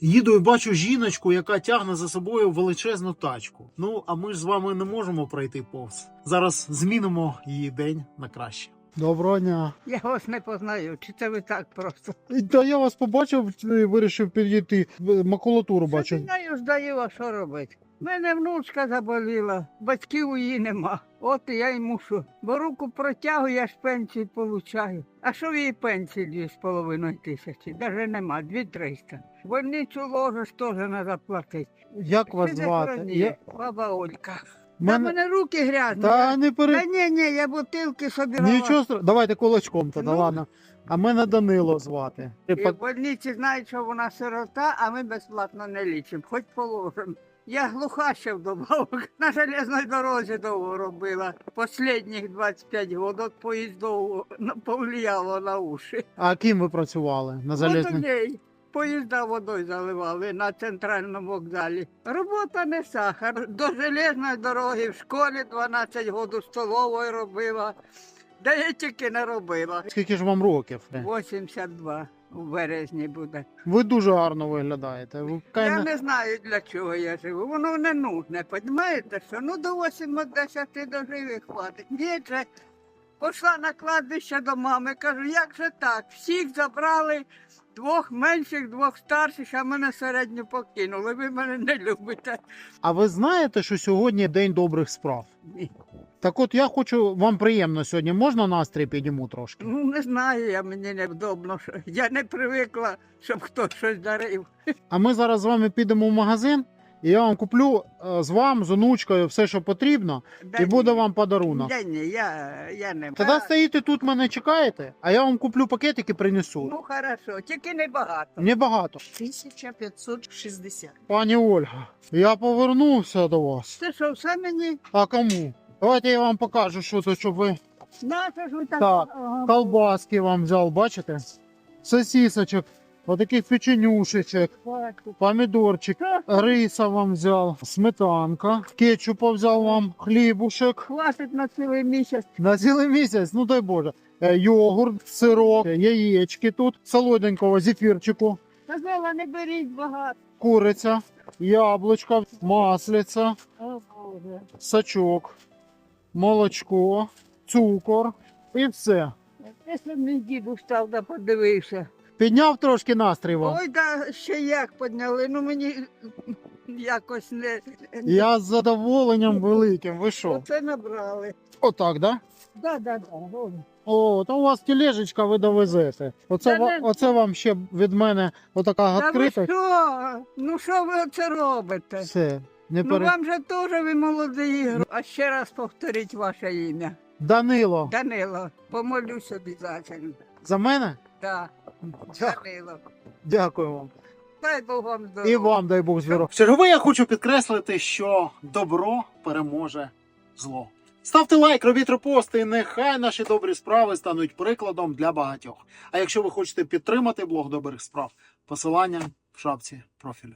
Їду і бачу жіночку, яка тягне за собою величезну тачку. Ну, а ми ж з вами не можемо пройти повз. Зараз змінимо її день на краще. Доброго дня. Я вас не познаю, чи це ви так просто? Та я вас побачив і вирішив підійти. Макулатуру бачу. Знаю, здаю, а що робити? Мене внучка заболіла, батьків її нема. От я й мушу. Бо руку протягую, я ж пенсію получаю. А що в її пенсії дві з половиною тисячі? Даже нема, дві триста. Больницю ложиш теж треба платити. Як вас Це звати? Я... Баба Олька. Та Мене... мене руки грязні. Та не Та ні, ні, я бутилки собирала. Нічого стра... Давайте кулачком тоді, Ну. ладно. А мене Данило звати. І в больниці знають, що вона сирота, а ми безплатно не лічимо, хоч положимо. Я глуха ще вдобавок. На железній дорозі довго робила. Послідніх 25 років от поїздов ну, повлияло на уші. А ким ви працювали на залізній? Поїзда водою заливали на центральному вокзалі. Робота не сахар. До железної дороги в школі 12 років столовою робила. Де я тільки не робила. Скільки ж вам років? 82 у березні буде. Ви дуже гарно виглядаєте. Ви Я не знаю, для чого я живу. Воно не нужне, розумієте, що ну до 80 дожив і хватить. Ні, же пішла на кладбище до мами, кажу, як же так? Всіх забрали, двох менших, двох старших, а мене середню покинули. Ви мене не любите. А ви знаєте, що сьогодні день добрих справ? Ні. Так от я хочу вам приємно сьогодні. Можна настрій підніму трошки? Ну не знаю, я мені невдобно. Що... Я не привикла, щоб хтось щось дарив. А ми зараз з вами підемо в магазин, і я вам куплю е, з вам, з онучкою, все, що потрібно, Да і буде ні. вам подарунок. Да ні, я, я не Тоді стоїте тут, мене чекаєте, а я вам куплю пакетики, принесу. Ну хорошо, тільки небагато. Небагато. 1560. Пані Ольга, я повернувся до вас. Це що, все мені? А кому? Давайте я вам покажу, що то, щоб ви Знаєте ж ви так. Так, Ага. колбаски вам взяв, бачите? Сосисочок, отаких печенюшечок, помідорчик, риса вам взяв, сметанка, кетчупа взяв вам, хлібушек. Хватить на цілий місяць. На цілий місяць, ну дай Боже. Е, Йогурт, сирок, яєчки тут, солоденького зефірчику, Казала, не беріть багато. куриця, яблучка, маслиця, О, Боже. сачок, молочко, цукор і все. Те, мій діду став да подивився. Підняв трошки настрій вам. Ой, да ще як підняли, ну мені якось не. Я з задоволенням великим. Ви що? Оце набрали. Отак, да? Да, да, да. О, то у вас тележечка ви довезете. Оце, Та не- оце вам ще від мене отака Та ви відкрита. що? Ну що ви оце робите? Все, не Ну пере... вам же теж ви молодий. А ще раз повторіть ваше ім'я. Данило, Данило, помолюсь обов'язково. за мене? Так, Дякую. Данило. Дякую вам. Дай Бог вам здоров'я. І вам дай Бог здоров'я. Чергове я хочу підкреслити, що добро переможе зло. Ставте лайк, робіть репости, і нехай наші добрі справи стануть прикладом для багатьох. А якщо ви хочете підтримати блог добрих справ, посилання в шапці профілю.